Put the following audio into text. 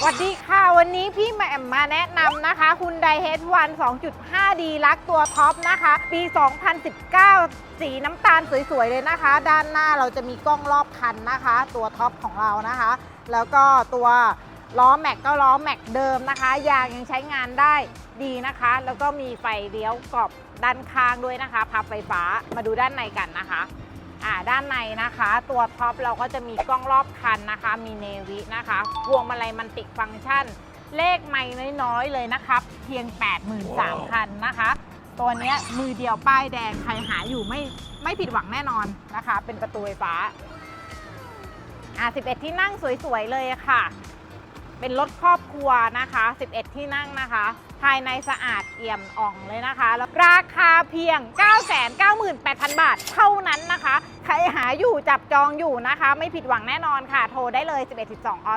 สวัสดีค่ะ วันนี้พี่แหม่มมาแนะนำนะคะคุณไดเฮดวัน 2.5ดีลักตัวท็อปนะคะ ปี 2019 สีน้ำตาลสวย ๆ เลยนะคะ ด้านหน้าเราจะมีกล้องรอบคันนะคะ ตัวท็อปของเรานะคะ แล้วก็ตัวล้อแม็กก็ล้อแม็กเดิมนะคะ ยางยังใช้งานได้ดีนะคะ แล้วก็มีไฟเลี้ยวกรอบด้านข้างด้วยนะคะ พับไฟฟ้ามาดูด้านในกันนะคะ อ่าด้านในนะคะ ตัวท็อปเราก็จะมีกล้องรอบคันนะคะ มีเนวินะคะพวงมาลัยมันติฟังก์ชัน เลขไม่น้อยๆเลยนะครับ เพียง 83,000คันนะคะ ตัวเนี้ยมือเดียวป้ายแดงใครหาอยู่ไม่ไม่ผิดหวังแน่นอนนะคะ เป็นประตูไฟฟ้าอ่า11 ที่นั่งสวยๆเลยค่ะ เป็นรถครอบครัวนะคะ 11 ที่นั่งนะคะ ภายในสะอาดเอี่ยมอ่องเลยนะคะแล้วราคาเพียง 998,000 บาทเท่านั้น นะคะ ใครหาอยู่จับจองอยู่นะคะ ไม่ผิดหวังแน่นอนค่ะ โทรได้เลย 11 12ออ